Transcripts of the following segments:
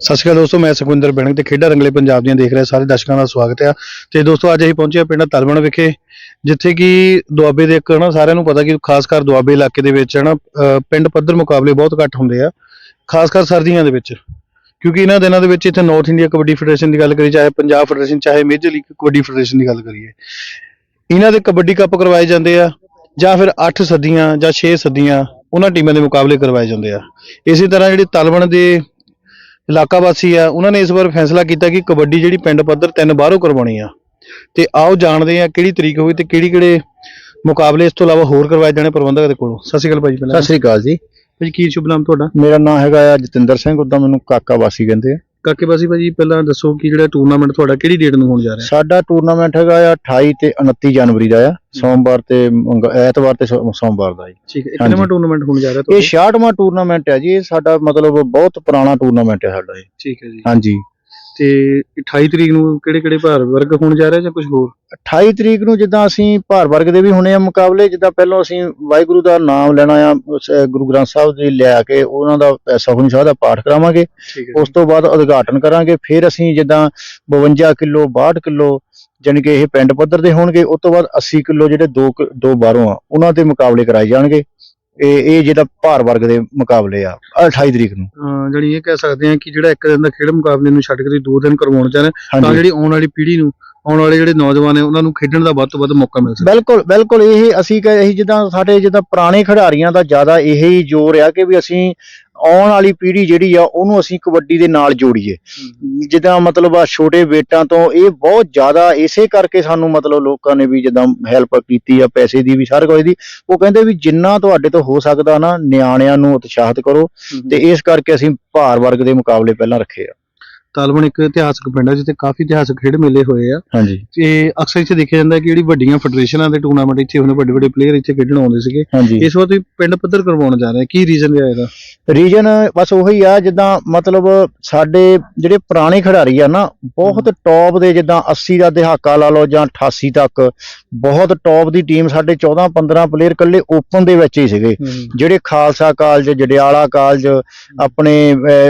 ਸਤਿ ਸ਼੍ਰੀ ਅਕਾਲ ਦੋਸਤੋ, ਮੈਂ ਸੁਖਵਿੰਦਰ ਬੈਣਕ ਤੇ ਖੇਡਾਂ ਰੰਗਲੇ ਪੰਜਾਬ ਦੀਆਂ ਦੇਖ ਰਹੇ ਸਾਰੇ ਦਰਸ਼ਕਾਂ ਦਾ ਸਵਾਗਤ ਹੈ। ਤੇ ਦੋਸਤੋ, ਅੱਜ ਅਸੀਂ ਪਹੁੰਚੇ ਹਾਂ ਪਿੰਡ ਤਲਵਣ ਵਿਖੇ, ਜਿੱਥੇ ਕਿ ਦੁਆਬੇ ਦੇ ਇੱਕ ਨਾ ਸਾਰਿਆਂ ਨੂੰ ਪਤਾ ਕਿ ਖਾਸ ਕਰ ਦੁਆਬੇ ਇਲਾਕੇ ਦੇ ਵਿੱਚ ਨਾ ਪਿੰਡ ਪੱਧਰ ਮੁਕਾਬਲੇ ਬਹੁਤ ਘੱਟ ਹੁੰਦੇ ਆ, ਖਾਸ ਕਰ ਸਰਦੀਆਂ ਦੇ ਵਿੱਚ। ਕਿਉਂਕਿ ਇਹਨਾਂ ਦਿਨਾਂ ਦੇ ਵਿੱਚ ਇੱਥੇ ਨਾਰਥ ਇੰਡੀਆ ਕਬੱਡੀ ਫੈਡਰੇਸ਼ਨ ਦੀ ਗੱਲ ਕਰੀ ਚਾਹੇ ਪੰਜਾਬ ਫੈਡਰੇਸ਼ਨ ਚਾਹੇ ਮੇਜਰ ਲੀਗ ਕਬੱਡੀ ਫੈਡਰੇਸ਼ਨ ਦੀ ਗੱਲ ਕਰੀਏ। ਇਹਨਾਂ ਦੇ ਕਬੱਡੀ ਕੱਪ ਕਰਵਾਏ ਜਾਂਦੇ ਆ, ਜਾਂ ਫਿਰ 8 ਸਦੀਆਂ ਜਾਂ 6 ਸਦੀਆਂ ਉਹਨਾਂ ਟੀਮਾਂ ਦੇ ਮੁਕਾਬਲੇ ਕਰਵਾਏ ਜਾਂਦੇ ਆ। ਇਸੇ ਤਰ੍ਹਾਂ ਜਿਹੜੇ ਤਲਵਣ ਦੇ ਇਲਾਕਾ ਵਾਸੀ ਆ ਉਹਨਾਂ ਨੇ ਇਸ ਵਾਰ ਫੈਸਲਾ ਕੀਤਾ ਕਿ ਕਬੱਡੀ ਜਿਹੜੀ ਪਿੰਡ ਪੱਧਰ ਤਿੰਨ ਬਾਹਰੋਂ ਕਰਵਾਉਣੀ ਆ। ਤੇ ਆਓ ਜਾਣਦੇ ਆ ਕਿਹੜੀ ਤਰੀਕ ਹੋਈ ਤੇ ਕਿਹੜੀ ਕਿਹੜੇ ਮੁਕਾਬਲੇ ਇਸ ਤੋਂ ਇਲਾਵਾ ਹੋਰ ਕਰਵਾਏ ਜਾਣੇ ਪ੍ਰਬੰਧਕ ਦੇ ਕੋਲੋਂ। ਸਤਿ ਸ਼੍ਰੀ ਅਕਾਲ ਭਾਜੀ ਪਹਿਲਾਂ ਸਤਿ ਸ੍ਰੀ ਅਕਾਲ ਜੀ। ਭਾਜੀ ਕੀ ਸ਼ੁਭ ਨਾਮ ਤੁਹਾਡਾ? ਮੇਰਾ ਨਾਮ ਹੈਗਾ ਆ ਜਤਿੰਦਰ ਸਿੰਘ ਉਦਾਂ ਮੈਨੂੰ ਕਾਕਾ ਵਾਸੀ ਕਹਿੰਦੇ ਆ। ਕਾਕੇ ਬਾਸੀ ਭਾਜੀ ਪਹਿਲਾਂ ਦੱਸੋ ਕਿ ਜਿਹੜਾ ਟੂਰਨਾਮੈਂਟ ਤੁਹਾਡਾ ਕਿਹੜੀ ਡੇਟ ਨੂੰ ਹੋਣ ਜਾ ਰਿਹਾ? ਸਾਡਾ ਟੂਰਨਾਮੈਂਟ ਹੈਗਾ ਆ 28 ਤੇ 29 ਜਨਵਰੀ ਦਾ ਆ ਸੋਮਵਾਰ ਤੇ ਮੰਗ- ਐਤਵਾਰ ਤੇ ਸੋ- ਸੋਮਵਾਰ ਦਾ ਜੀ। ਠੀਕ ਹੈ ਹਾਂਜੀ। ਕਿੰਨਾ ਟੂਰਨਾਮੈਂਟ ਹੋਣ ਜਾ ਰਿਹਾ ਇਹ 66ਵਾਂ ਟੂਰਨਾਮੈਂਟ ਹੈ ਜੀ ਇਹ ਸਾਡਾ ਮਤਲਬ ਬਹੁਤ ਪੁਰਾਣਾ ਟੂਰਨਾਮੈਂਟ ਹੈ ਸਾਡਾ ਇਹ। ਠੀਕ ਹੈ ਜੀ। ਹਾਂਜੀ। ਤੇ 28 ਤਰੀਕ ਨੂੰ ਕਿਹੜੇ ਕਿਹੜੇ ਭਾਰ ਵਰਗ ਹੋਣ ਜਾ ਰਿਹਾ ਜਾਂ ਕੁਝ ਹੋਰ? 28 ਤਰੀਕ ਨੂੰ ਜਿੱਦਾਂ ਅਸੀਂ ਭਾਰ ਵਰਗ ਦੇ ਵੀ ਹੋਣੇ ਆ ਮੁਕਾਬਲੇ ਜਿੱਦਾਂ ਪਹਿਲਾਂ ਅਸੀਂ ਵਾਹਿਗੁਰੂ ਦਾ ਨਾਮ ਲੈਣਾ ਆ ਗੁਰੂ ਗ੍ਰੰਥ ਸਾਹਿਬ ਜੀ ਲਿਆ ਕੇ ਉਹਨਾਂ ਦਾ ਸੁਖਮਨੀ ਸਾਹਿਬ ਦਾ ਪਾਠ ਕਰਾਵਾਂਗੇ। ਉਸ ਤੋਂ ਬਾਅਦ ਉਦਘਾਟਨ ਕਰਾਂਗੇ ਫਿਰ ਅਸੀਂ ਜਿੱਦਾਂ 52 ਕਿਲੋ 62 ਕਿਲੋ ਜਾਣੀ ਕਿ ਇਹ ਪਿੰਡ ਪੱਧਰ ਦੇ ਹੋਣਗੇ ਉਸ ਤੋਂ ਬਾਅਦ 80 ਕਿਲੋ ਜਿਹੜੇ ਦੋ ਦੋ ਬਾਹਰੋਂ ਆ ਉਹਨਾਂ ਦੇ ਮੁਕਾਬਲੇ ਕਰਾਏ ਜਾਣਗੇ। ਇਹ ਇਹ ਜਿਹੜਾ ਭਾਰ ਵਰਗ ਦੇ ਮੁਕਾਬਲੇ ਆ ਆਹ 28 ਤਰੀਕ ਨੂੰ। ਅਹ ਜਿਹੜੀ ਇਹ ਕਹਿ ਸਕਦੇ ਆ ਕਿ ਜਿਹੜਾ ਇੱਕ ਦਿਨ ਦਾ ਖੇਡ ਮੁਕਾਬਲੇ ਨੂੰ ਛੱਡ ਕੇ ਤੁਸੀਂ ਦੋ ਦਿਨ ਕਰਵਾਉਣ ਚਾਹ ਰਹੇ ਤਾਂ ਹਾਂਜੀ। ਜਿਹੜੀ ਆਉਣ ਵਾਲੀ ਪੀੜ੍ਹੀ ਨੂੰ ਆਉਣ ਵਾਲੇ ਜਿਹੜੇ ਨੌਜਵਾਨ ਨੇ ਉਹਨਾਂ ਨੂੰ ਖੇਡਣ ਦਾ ਵੱਧ ਤੋਂ ਵੱਧ ਮੌਕਾ ਮਿਲ ਸਕੇ। ਬਿਲਕੁਲ ਬਿਲਕੁਲ ਇਹ ਅਸੀਂ ਕਹੇ ਅਸੀਂ ਜਿੱਦਾਂ ਸਾਡੇ ਜਿੱਦਾਂ ਪੁਰਾਣੇ ਖਿਡਾਰੀਆਂ ਦਾ ਜ਼ਿਆਦਾ ਇਹੀ ਜ਼ੋਰ ਆ ਕਿ ਵੀ ਅਸੀਂ ਆਉਣ ਵਾਲੀ ਪੀੜ੍ਹੀ ਜਿਹੜੀ ਆ ਉਹਨੂੰ ਅਸੀਂ ਕਬੱਡੀ ਦੇ ਨਾਲ ਜੋੜੀਏ। ਜਿੱਦਾਂ ਮਤਲਬ ਆ ਛੋਟੇ ਬੇਟਾਂ ਤੋਂ ਇਹ ਬਹੁਤ ਜ਼ਿਆਦਾ ਇਸੇ ਕਰਕੇ ਸਾਨੂੰ ਮਤਲਬ ਲੋਕਾਂ ਨੇ ਵੀ ਜਿੱਦਾਂ ਹੈਲਪ ਕੀਤੀ ਆ ਪੈਸੇ ਦੀ ਵੀ ਸਾਰੇ ਕੁਝ ਦੀ। ਉਹ ਕਹਿੰਦੇ ਵੀ ਜਿੰਨਾ ਤੁਹਾਡੇ ਤੋਂ ਹੋ ਸਕਦਾ ਨਾ ਨਿਆਣਿਆਂ ਨੂੰ ਉਤਸ਼ਾਹਿਤ ਕਰੋ ਤੇ ਇਸ ਕਰਕੇ ਅਸੀਂ ਭਾਰ ਵਰਗ ਦੇ ਮੁਕਾਬਲੇ ਪਹਿਲਾਂ ਰੱਖੇ ਆ। ਤਾਲਬਨ ਇੱਕ ਇਤਿਹਾਸਕ ਪਿੰਡ ਹੈ ਜਿੱਥੇ ਕਾਫੀ ਇਤਿਹਾਸਕ ਖੇਡ ਮੇਲੇ ਹੋਏ ਆ। ਹਾਂਜੀ। ਤੇ ਅਕਸਰ ਇੱਥੇ ਦੇਖਿਆ ਜਾਂਦਾ ਕਿ ਜਿਹੜੀ ਵੱਡੀਆਂ ਫੈਡਰੇਸ਼ਨਾਂ ਦੇ ਟੂਰਨਾਮੈਂਟ ਇੱਥੇ ਹੁੰਦੇ ਵੱਡੇ ਵੱਡੇ ਪਲੇਅਰ ਇੱਥੇ ਖੇਡਣ ਆਉਂਦੇ ਸੀਗੇ। ਹਾਂਜੀ। ਇਸ ਵਾਰ ਤੁਸੀਂ ਪਿੰਡ ਪੱਧਰ ਕਰਵਾਉਣ ਜਾ ਰਹੇ ਕੀ ਰੀਜ਼ਨ ਰਿਹਾ ਇਹਦਾ? ਰੀਜਨ ਬਸ ਉਹੀ ਆ ਜਿੱਦਾਂ ਮਤਲਬ ਸਾਡੇ ਜਿਹੜੇ ਪੁਰਾਣੇ ਖਿਡਾਰੀ ਆ ਨਾ ਬਹੁਤ ਟੌਪ ਦੇ ਜਿੱਦਾਂ 80 ਦਾ ਦਹਾਕਾ ਲਾ ਲਓ ਜਾਂ 88 ਤੱਕ ਬਹੁਤ ਟੌਪ ਦੀ ਟੀਮ ਸਾਡੇ 14 15 ਪਲੇਅਰ ਕੱਲੇ ਓਪਨ ਦੇ ਵਿੱਚ ਹੀ ਸੀਗੇ। ਜਿਹੜੇ ਖਾਲਸਾ ਕਾਲਜ ਜੜਿਆਲਾ ਕਾਲਜ ਆਪਣੇ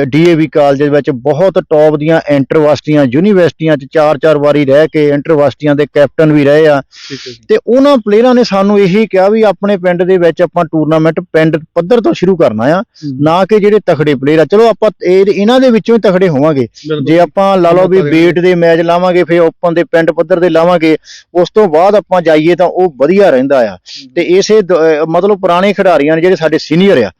ਡੀਏਵੀ ਕਾਲਜ ਦੇ ਵਿੱਚ ਬਹੁਤ ਟੌਪ ਦੀਆਂ ਇੰਟਰਵਰਸਿਟੀਆਂ ਯੂਨੀਵਰਸਿਟੀਆਂ 'ਚ ਚਾਰ ਚਾਰ ਵਾਰੀ ਰਹਿ ਕੇ ਇੰਟਰਵਰਸਿਟੀਆਂ ਦੇ ਕੈਪਟਨ ਵੀ ਰਹੇ ਆ। ਤੇ ਉਹਨਾਂ ਪਲੇਅਰਾਂ ਨੇ ਸਾਨੂੰ ਇਹੀ ਕਿਹਾ ਵੀ ਆਪਣੇ ਪਿੰਡ ਦੇ ਵਿੱਚ ਆਪਾਂ ਟੂਰਨਾਮੈਂਟ ਪਿੰਡ ਪੱਧਰ ਤੋਂ ਸ਼ੁਰੂ ਕਰਨਾ ਆ ਨਾ ਕਿ ਜਿਹੜੇ ਤਖੜੇ ਪਲੇਅਰ ਆ। ਚਲੋ ਆਪਾਂ ਇਹ ਇਹਨਾਂ ਦੇ ਵਿੱਚੋਂ ਹੀ ਤਖੜੇ ਹੋਵਾਂਗੇ। ਜੇ ਆਪਾਂ ਲਾ ਲਓ ਵੀ ਬੇਟ ਦੇ ਮੈਚ ਲਾਵਾਂਗੇ ਫਿਰ ਓਪਨ ਦੇ ਪਿੰਡ ਪੱਧਰ ਦੇ ਲਾਵਾਂਗੇ ਉਸ ਤੋਂ ਬਾਅਦ ਆਪਾਂ ਜਾਈਏ ਤਾਂ ਉਹ ਵਧੀਆ ਰਹਿੰਦਾ ਆ। ਤੇ ਇਸੇ ਮਤਲਬ ਪੁਰਾਣੇ ਖਿਡਾਰੀਆਂ ਨੇ ਜਿਹੜੇ ਸਾਡੇ ਸੀਨੀਅਰ ਆ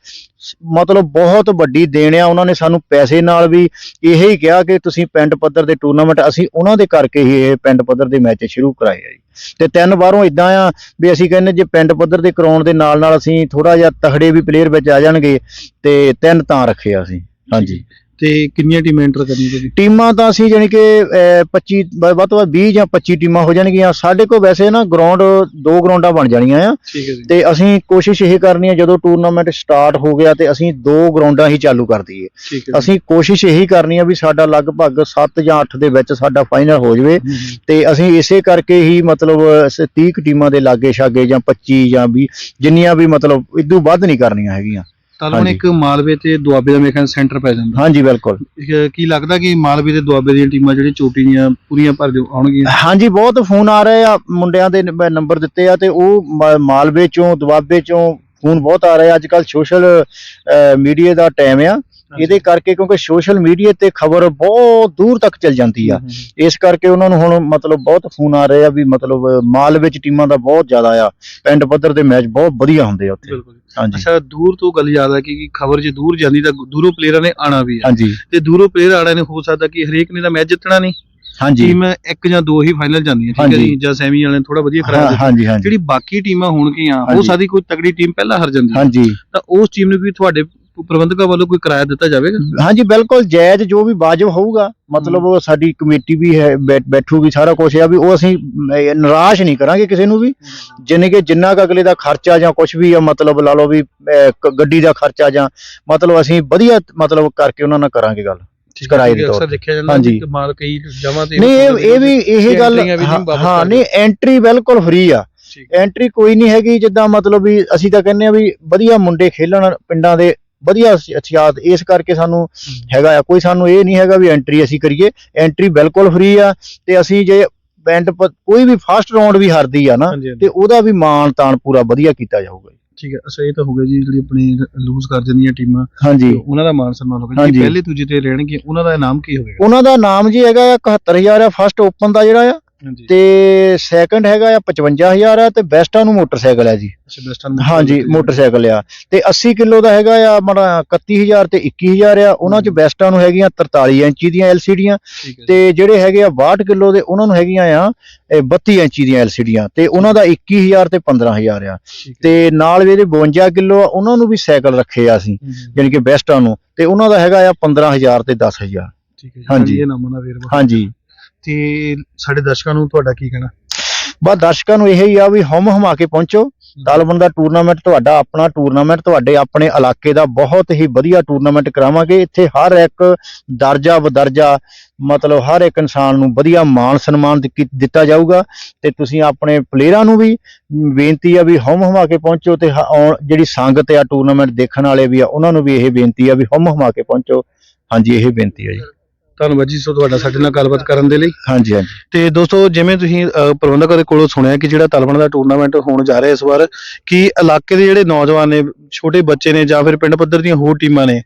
ਮਤਲਬ ਬਹੁਤ ਵੱਡੀ ਦੇਣ ਆ। ਉਹਨਾਂ ਨੇ ਸਾਨੂੰ ਪੈਸੇ ਨਾਲ ਵੀ ਇਹ ਹੀ ਕਿਹਾ ਕਿ ਤੁਸੀਂ ਪਿੰਡ ਪੱਧਰ ਦੇ ਟੂਰਨਾਮੈਂਟ ਅਸੀਂ ਉਹਨਾਂ ਦੇ ਕਰਕੇ ਹੀ ਇਹ ਪਿੰਡ ਪੱਧਰ ਦੇ ਮੈਚ ਸ਼ੁਰੂ ਕਰਾਏ ਆ ਜੀ। ਤੇ ਤਿੰਨ ਵਾਰੋਂ ਇਦਾਂ ਆ ਵੀ ਅਸੀਂ ਕਹਿੰਦੇ ਜੇ ਪਿੰਡ ਪੱਧਰ ਦੇ ਕਰਾਉਣ ਦੇ ਨਾਲ ਨਾਲ ਅਸੀਂ ਥੋੜਾ ਜਿਹਾ ਤਖੜੇ ਵੀ ਪਲੇਅਰ ਵਿੱਚ ਆ ਜਾਣਗੇ ਤੇ ਤਿੰਨ ਤਾਂ ਰੱਖੇ ਆ ਅਸੀਂ। ਹਾਂਜੀ। ਤੇ ਕਿੰਨੀਆਂ ਟੀਮਾਂ ਐਂਟਰ ਕਰਨੀਆਂ ਤੁਸੀਂ ਟੀਮਾਂ ਤਾਂ ਅਸੀਂ ਜਾਣੀ ਕਿ ਅਹ, 25 ਵ- ਵੱਧ ਤੋਂ ਵੱਧ 20 ਜਾਂ 25 ਟੀਮਾਂ ਹੋ ਜਾਣਗੀਆਂ। ਸਾਡੇ ਕੋਲ ਵੈਸੇ ਨਾ ਗਰਾਊਂਡ ਦੋ ਗਰਾਊਂਡਾਂ ਬਣ ਜਾਣੀਆਂ ਆ। ਠੀਕ ਹੈ ਜੀ। ਤੇ ਅਸੀਂ ਕੋਸ਼ਿਸ਼ ਇਹ ਕਰਨੀ ਹੈ ਜਦੋਂ ਟੂਰਨਾਮੈਂਟ ਸਟਾਰਟ ਹੋ ਗਿਆ ਤੇ ਅਸੀਂ ਦੋ ਗਰਾਊਂਡਾਂ ਹੀ ਚਾਲੂ ਕਰ ਦਈਏ। ਠੀਕ ਹੈ ਅਸੀਂ ਕੋਸ਼ਿਸ਼ ਇਹੀ ਕਰਨੀ ਹੈ ਵੀ ਸਾਡਾ ਲਗਭਗ 7 ਜਾਂ 8 ਦੇ ਵਿੱਚ ਸਾਡਾ ਫਾਈਨਲ ਹੋ ਜਾਵੇ। ਤੇ ਅਸੀਂ ਇਸੇ ਕਰਕੇ ਹੀ ਮਤਲਬ ਸ- 30 ਕੁ ਟੀਮਾਂ ਦੇ ਲਾਗੇ ਛਾਗੇ ਜਾਂ 25 ਜਾਂ 20 ਜਿੰਨੀਆਂ ਵੀ ਮਤਲਬ ਇਦੋਂ ਵੱਧ ਨਹੀਂ ਕਰਨੀਆਂ ਹੈਗੀਆਂ। ਤਾਲਬਨ ਹਾਂਜੀ। ਇੱਕ ਮਾਲਵੇ ਤੇ ਦੁਆਬੇ ਦਾ ਮੇਰੇ ਖਿਆਲ ਸੈਂਟਰ ਪੈ ਜਾਂਦਾ। ਹਾਂਜੀ ਬਿਲਕੁਲ। ਇਹ ਕੀ ਲੱਗਦਾ ਕਿ ਮਾਲਵੇ ਤੇ ਦੁਆਬੇ ਦੀਆਂ ਟੀਮਾਂ ਜਿਹੜੀਆਂ ਚੋਟੀ ਦੀਆਂ ਪੂਰੀਆਂ ਭਰ ਦਿਓ ਆਉਣਗੀਆਂ? ਹਾਂਜੀ ਬਹੁਤ ਫੋਨ ਆ ਰਹੇ ਆ ਮੁੰਡਿਆਂ ਦੇ ਨ- ਨੰਬਰ ਦਿੱਤੇ ਆ ਤੇ ਉਹ ਮ- ਮਾਲਵੇ ਚੋਂ ਦੁਆਬੇ ਚੋਂ ਫੋਨ ਬਹੁਤ ਆ ਰਹੇ ਆ। ਅੱਜ ਕੱਲ ਸੋਸ਼ਲ ਮੀਡੀਆ ਦਾ ਟਾਈਮ ਆ। ਇਹਦੇ ਕਰਕੇ ਕਿਉਂਕਿ ਸੋਸ਼ਲ ਮੀਡੀਆ ਤੇ ਖਬਰ ਬਹੁਤ ਦੂਰ ਤੱਕ ਚਲ ਜਾਂਦੀ ਆ। ਇਸ ਕਰਕੇ ਉਹਨਾਂ ਨੂੰ ਹੁਣ ਮਤਲਬ ਬਹੁਤ ਫੋਨ ਆ ਰਹੇ ਆ ਵੀ ਮਤਲਬ ਮਾਲਵੇ ਚ ਟੀਮਾਂ ਦਾ ਬਹੁਤ ਜ਼ਿਆਦਾ ਆ। ਪਿੰਡ ਪੱਧਰ ਦੇ ਮੈਚ ਬਹੁਤ ਵਧੀਆ ਹੁੰਦੇ ਆ ਉੱਥੇ। ਹਾਂਜੀ। ਅੱਛਾ ਦੂਰ ਤੋਂ ਗੱਲ ਯਾਦ ਆ ਕਿ ਖਬਰ ਜੇ ਦੂਰ ਜਾਂਦੀ ਤਾਂ ਦੂਰੋਂ ਪਲੇਅਰਾਂ ਨੇ ਆਣਾ ਵੀ ਆ। ਤੇ ਦੂਰੋਂ ਪਲੇਅਰ ਆਣਾ ਨੇ ਹੋ ਸਕਦਾ ਕਿ ਹਰੇਕ ਨੇ ਤਾਂ ਮੈਚ ਜਿੱਤਣਾ ਨਹੀਂ। ਹਾਂਜੀ। ਟੀਮ ਇੱਕ ਜਾਂ ਦੋ ਹੀ ਫਾਈਨਲ ਜਾਂਦੀਆਂ ਠੀਕ ਹੈ। ਜੀ? ਜਾਂ ਸੈਮੀ ਵਾਲਿਆਂ ਨੇ ਥੋੜਾ ਵਧੀਆ ਕਰਾ ਹਾਂਜੀ ਜਿਹੜੀ ਬਾਕੀ ਟੀਮਾਂ ਹੋਣਗੀਆਂ ਹੋ ਹਾਂਜੀ। ਸਕਦੀ ਕੋਈ ਤਗੜੀ ਟੀਮ ਪਹਿਲਾਂ ਹਾਰ ਜਾਂਦੀ। ਹੈ। ਹਾਂਜੀ। ਤਾਂ ਉਸ ਟੀਮ ਨੂੰ ਵੀ ਤੁਹਾਡੇ ਪ੍ਰਬੰਧਕਾਂ ਵੱਲੋਂ ਕੋਈ ਕਿਰਾਇਆ ਦਿੱਤਾ ਜਾਵੇਗਾ? ਹਾਂਜੀ ਬਿਲਕੁਲ ਜਾਇਜ਼ ਜੋ ਵੀ ਵਾਜਬ ਹੋਊਗਾ ਮਤਲਬ ਉਹ ਸਾਡੀ ਕਮੇਟੀ ਵੀ ਹੈ ਬੈ- ਬੈਠੂਗੀ ਸਾਰਾ ਕੁਝ ਆ ਵੀ ਉਹ ਅਸੀਂ ਨਿਰਾਸ਼ ਨਹੀਂ ਕਰਾਂਗੇ ਕਿਸੇ ਨੂੰ ਵੀ। ਜਿੰਨੇ ਕਿ ਜਿੰਨਾ ਕੁ ਅਗਲੇ ਦਾ ਖਰਚਾ ਜਾਂ ਕੁਝ ਵੀ ਆ ਮਤਲਬ ਲਾ ਲਓ ਵੀ ਅਹ, ਕ- ਗੱਡੀ ਦਾ ਖਰਚਾ ਜਾਂ ਮਤਲਬ ਅਸੀਂ ਵਧੀਆ ਮਤਲਬ ਕਰਕੇ ਉਹਨਾਂ ਨਾਲ ਕਰਾਂਗੇ ਗੱਲ। ਕਿਰਾਏ ਦੇ ਕਿਉਂਕਿ ਤੌਰ ਅਕਸਰ ਦੇਖਿਆ ਜਾਂਦਾ ਹਾਂਜੀ। ਕਿ ਮਾਲ ਕਈ ਜਮਾ ਤੇ ਨਹੀਂ ਇਹ ਇਹ ਵੀ ਇਹ ਗੱਲ ਐਂਟਰੀਆਂ ਵੀ ਨਹੀਂ ਹਾਂ ਵਾਪਸ ਹਾਂ, ਕਰ ਨਹੀਂ ਐਂਟਰੀ ਬਿਲਕੁਲ ਫ੍ਰੀ ਆ। ਠੀਕ। ਐਂਟਰੀ ਕੋਈ ਨਹੀਂ ਹੈਗੀ ਜਿੱਦਾਂ ਮਤਲਬ ਵੀ ਅਸੀਂ ਤਾਂ ਕਹਿੰਦੇ ਆ ਵੀ ਵਧੀਆ ਮੁੰਡੇ ਖੇਲਣ ਪਿੰਡਾਂ ਦੇ ਵਧੀਆ ਅਥਿਆਤ ਇਸ ਕਰਕੇ ਸਾਨੂੰ ਹੈਗਾ ਆ। ਕੋਈ ਸਾਨੂੰ ਇਹ ਨਹੀਂ ਹੈਗਾ ਵੀ ਐਂਟਰੀ ਅਸੀਂ ਕਰੀਏ। ਐਂਟਰੀ ਬਿਲਕੁਲ ਫ੍ਰੀ ਆ ਤੇ ਅਸੀਂ ਜੇ ਪ- ਕੋਈ ਵੀ ਫਸਟ ਰਾਉਂਡ ਵੀ ਹਾਰਦੀ ਆ ਨਾ ਤੇ ਉਹਦਾ ਵੀ ਮਾਣ ਤਾਣ ਪੂਰਾ ਵਧੀਆ ਕੀਤਾ ਜਾਊਗਾ। ਠੀਕ ਹੈ ਅੱਛਾ ਇਹ ਤਾਂ ਹੋ ਗਿਆ ਜੀ ਜਿਹੜੀ ਆਪਣੀ ਲੂਜ਼ ਕਰ ਜਾਂਦੀਆਂ ਟੀਮਾਂ ਹਾਂਜੀ। ਉਹਨਾਂ ਦਾ ਮਾਨ ਸਨਮਾਨ ਹੋਗਾ। ਜੀ ਪਹਿਲੇ ਦੂਜੇ ਤੇ ਰਹਿਣਗੇ ਉਹਨਾਂ ਦਾ ਇਨਾਮ ਕੀ ਹੋਵੇਗਾ? ਉਹਨਾਂ ਦਾ ਨਾਮ ਜੀ ਹੈਗਾ ਆ 71000 ਆ ਫਸਟ ਓਪਨ ਦਾ ਜਿਹੜਾ ਆ ਤੇ ਸੈਕੰਡ ਹੈਗਾ ਆ 55000 ਆ ਤੇ ਬੈਸਟਾਂ ਨੂੰ ਮੋਟਰਸਾਈਕਲ ਹੈ ਜੀ। ਹਾਂਜੀ ਮੋਟਰਸਾਈਕਲ ਆ। ਤੇ 80 ਕਿਲੋ ਦਾ ਹੈਗਾ ਆ ਮਾੜਾ 31000 ਤੇ 21000 ਆ। ਉਹਨਾਂ ਚ ਬੈਸਟਾਂ ਨੂੰ ਹੈਗੀਆਂ 43 ਇੰਚੀ ਦੀਆਂ ਹੈ ਤੇ ਜਿਹੜੇ ਹੈਗੇ ਆ 62 ਕਿਲੋ ਦੇ ਉਹਨਾਂ ਨੂੰ ਹੈਗੀਆਂ ਆ ਇਹ 32 ਇੰਚੀ ਦੀਆਂ LCDਆਂ ਤੇ ਉਹਨਾਂ ਦਾ 21000 ਤੇ 15000 ਆ। ਤੇ ਨਾਲ ਇਹਦੇ 52 ਕਿਲੋ ਆ ਉਹਨਾਂ ਨੂੰ ਵੀ ਸਾਈਕਲ ਰੱਖੇ ਆ ਅਸੀਂ ਯਾਨੀ ਕਿ ਬੈਸਟਾਂ ਨੂੰ। ਤੇ ਉਹਨਾਂ ਦਾ ਹੈਗਾ ਆ 15000 ਤੇ 10000 ਠੀਕ ਹੈ ਜੀ। ਹਾਂਜੀ। ਇਹ ਨਾਮਾਂ ਦਾ ਵੇਰਵਾ ਹਾਂਜੀ। ਤੇ ਸਾਡੇ ਦਰਸ਼ਕਾਂ ਨੂੰ ਤੁਹਾਡਾ ਕੀ ਕਹਿਣਾ? ਬਸ ਦਰਸ਼ਕਾਂ ਨੂੰ ਇਹ ਹੀ ਆ ਵੀ ਹਮ ਹਮਾ ਕੇ ਪਹੁੰਚੋ। ਤਾਲਬਨ ਦਾ ਟੂਰਨਾਮੈਂਟ ਤੁਹਾਡਾ ਆਪਣਾ ਟੂਰਨਾਮੈਂਟ ਤੁਹਾਡੇ ਆਪਣੇ ਇਲਾਕੇ ਦਾ ਬਹੁਤ ਹੀ ਵਧੀਆ ਟੂਰਨਾਮੈਂਟ ਕਰਾਵਾਂਗੇ। ਇੱਥੇ ਹਰ ਇੱਕ ਦਰਜਾ ਬਦਰਜਾ ਮਤਲਬ ਹਰ ਇੱਕ ਇਨਸਾਨ ਨੂੰ ਵਧੀਆ ਮਾਣ ਸਨਮਾਨ ਦਿੱਤਾ ਜਾਊਗਾ। ਤੇ ਤੁਸੀਂ ਆਪਣੇ ਪਲੇਅਰਾਂ ਨੂੰ ਵੀ ਬੇਨਤੀ ਆ ਵੀ ਹਮ ਹਮਾ ਕੇ ਪਹੁੰਚੋ ਤੇ ਜਿਹੜੀ ਸੰਗਤ ਆ ਟੂਰਨਾਮੈਂਟ ਦੇਖਣ ਵਾਲੇ ਵੀ ਆ ਉਹਨਾਂ ਨੂੰ ਵੀ ਇਹ ਬੇਨਤੀ ਆ ਵੀ ਹਮ ਹਮਾ ਕੇ ਪਹੁੰਚੋ। ਹਾਂਜੀ ਇਹ ਬੇਨਤੀ ਆ ਜੀ। ਧੰਨਵਾਦ ਜੀ ਸੋ ਤੁਹਾਡਾ ਸਾਡੇ ਨਾਲ ਗੱਲਬਾਤ ਕਰਨ ਦੇ ਲਈ। ਹਾਂਜੀ ਹਾਂਜੀ। ਤੇ ਦੋਸਤੋ ਜਿਵੇਂ ਤੁਸੀਂ ਪ੍ਰਬੰਧਕਾਂ ਦੇ ਕੋਲੋਂ ਸੁਣਿਆ ਕਿ ਜਿਹੜਾ ਤਲਵਣ ਦਾ ਟੂਰਨਾਮੈਂਟ ਹੋਣ ਜਾ ਰਿਹਾ ਇਸ ਵਾਰ ਕਿ ਇਲਾਕੇ ਦੇ ਜਿਹੜੇ ਨੌਜਵਾਨ ਨੇ ਛੋਟੇ ਬੱਚੇ ਨੇ ਜਾਂ ਫਿਰ ਪਿੰਡ ਪੱਧਰ ਦੀਆਂ ਹੋਰ ਟੀਮਾਂ ਨੇ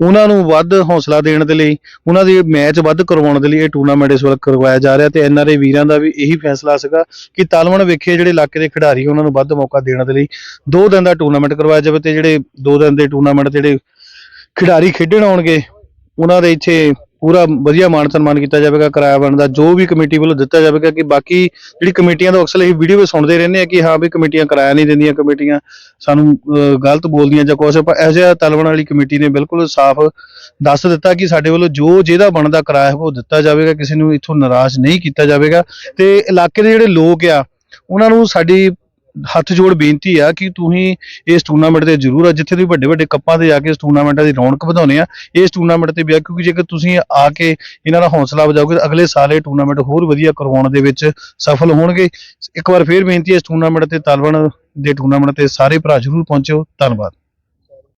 ਉਹਨਾਂ ਨੂੰ ਵੱਧ ਹੌਸਲਾ ਦੇਣ ਦੇ ਲਈ ਉਹਨਾਂ ਦੇ ਮੈਚ ਵੱਧ ਕਰਵਾਉਣ ਦੇ ਲਈ ਇਹ ਟੂਰਨਾਮੈਂਟ ਇਸ ਵਾਰ ਕਰਵਾਇਆ ਜਾ ਰਿਹਾ ਤੇ ਐਨਆਰਏ ਵੀਰਾਂ ਦਾ ਵੀ ਇਹੀ ਫੈਸਲਾ ਸੀਗਾ ਕਿ ਤਲਵਣ ਵੇਖੇ ਜਿਹੜੇ ਇਲਾਕੇ ਦੇ ਖਿਡਾਰੀ ਉਹਨਾਂ ਨੂੰ ਵੱਧ ਮੌਕਾ ਦੇਣ ਦੇ ਲਈ ਦੋ ਦਿਨ ਦਾ ਟੂਰਨਾਮੈਂਟ ਕਰਵਾਇਆ ਜਾਵੇ ਤੇ ਜਿਹੜੇ ਦੋ ਦਿਨ ਦੇ ਟੂਰਨਾਮੈਂਟ ਜਿਹੜੇ ਖਿਡਾਰੀ ਖੇਡਣ ਆਉਣਗੇ ਉਹਨਾਂ ਦੇ ਇੱਥੇ ਪੂਰਾ ਵਧੀਆ ਮਾਣ ਸਨਮਾਨ ਕੀਤਾ ਜਾਵੇਗਾ ਕਿਰਾਇਆ ਬਣਦਾ ਜੋ ਵੀ ਕਮੇਟੀ ਵੱਲੋਂ ਦਿੱਤਾ ਜਾਵੇਗਾ ਕਿ ਬਾਕੀ ਜਿਹੜੀ ਕਮੇਟੀਆਂ ਦਾ ਅਕਸਰ ਇਹ ਵੀਡੀਓ ਵਿੱਚ ਸੁਣਦੇ ਰਹਿੰਦੇ ਆ ਕਿ ਹਾਂ ਵੀ ਕਮੇਟੀਆਂ ਕਿਰਾਇਆ ਨਹੀਂ ਦਿੰਦੀਆਂ ਕਮੇਟੀਆਂ ਸਾਨੂੰ ਅਹ, ਗਲਤ ਬੋਲਦੀਆਂ ਜਾਂ ਕੁਛ ਪਰ ਇਹੋ ਜਿਹਾ ਤਲਵਣ ਵਾਲੀ ਕਮੇਟੀ ਨੇ ਬਿਲਕੁਲ ਸਾਫ਼ ਦੱਸ ਦਿੱਤਾ ਕਿ ਸਾਡੇ ਵੱਲੋਂ ਜੋ ਜਿਹਦਾ ਬਣਦਾ ਕਿਰਾਇਆ ਉਹ ਦਿੱਤਾ ਜਾਵੇਗਾ ਕਿਸੇ ਨੂੰ ਇੱਥੋਂ ਨਿਰਾਸ਼ ਨਹੀਂ ਕੀਤਾ ਜਾਵੇਗਾ। ਤੇ ਇਲਾਕੇ ਦੇ ਜਿਹੜੇ ਲੋਕ ਆ ਉਹਨਾਂ ਨੂੰ ਸਾਡੀ ਹੱਥ ਜੋੜ ਬੇਨਤੀ ਆ ਕਿ ਤੁਸੀਂ ਇਸ ਟੂਰਨਾਮੈਂਟ ਤੇ ਜ਼ਰੂਰ ਆ, ਜਿੱਥੇ ਤੁਸੀਂ ਵੱਡੇ ਵੱਡੇ ਕੱਪਾਂ ਤੇ ਜਾ ਕੇ ਇਸ ਟੂਰਨਾਮੈਂਟਾਂ ਦੀ ਰੌਣਕ ਵਧਾਉਂਦੇ ਆ। ਇਸ ਟੂਰਨਾਮੈਂਟ ਤੇ ਵੀ ਆ, ਕਿਉਂਕਿ ਜੇਕਰ ਤੁਸੀਂ ਆ ਕੇ ਇਹਨਾਂ ਦਾ ਹੌਸਲਾ ਵਧਾਓਗੇ ਤਾਂ ਅਗਲੇ ਸਾਲ ਇਹ ਟੂਰਨਾਮੈਂਟ ਹੋਰ ਵਧੀਆ ਕਰਵਾਉਣ ਦੇ ਵਿੱਚ ਸਫਲ ਹੋਣਗੇ। ਇੱਕ ਵਾਰ ਫੇਰ ਬੇਨਤੀ ਹੈ ਇਸ ਟੂਰਨਾਮੈਂਟ ਤੇ ਤਾਲਵਣ ਦੇ ਟੂਰਨਾਮੈਂਟ ਤੇ ਸਾਰੇ ਭਰਾ ਜ਼ਰੂਰ ਪਹੁੰਚਿਓ। ਧੰਨਵਾਦ।